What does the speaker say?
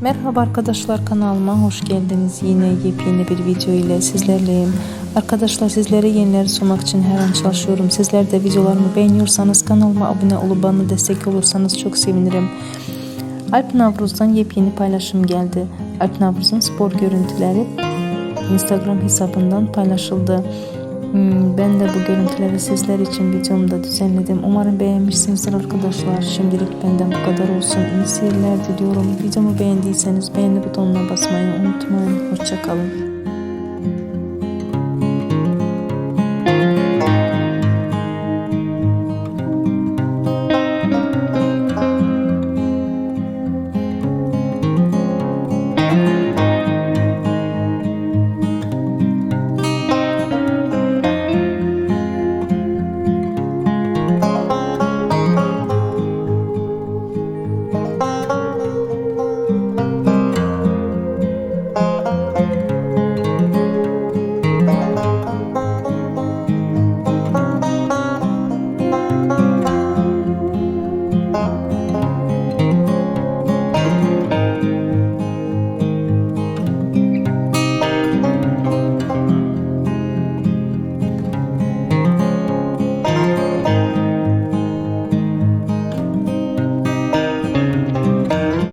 Merhaba arkadaşlar kanalıma hoş geldiniz. Yine yepyeni bir video ile sizlerleyim. Arkadaşlar sizlere yenileri sunmak için her an çalışıyorum. Sizler de videolarımı beğeniyorsanız kanalıma abone olup bana destek olursanız çok sevinirim. Alp Navruz'dan yepyeni paylaşım geldi. Alp Navruz'un spor görüntüleri Instagram hesabından paylaşıldı. Hmm, Ben de bu görüntüleri sizler için videomda düzenledim. Umarım beğenmişsinizdir arkadaşlar. Şimdilik benden bu kadar olsun. İyi seyirler diliyorum. Videomu beğendiyseniz beğeni butonuna basmayı unutmayın. Hoşçakalın.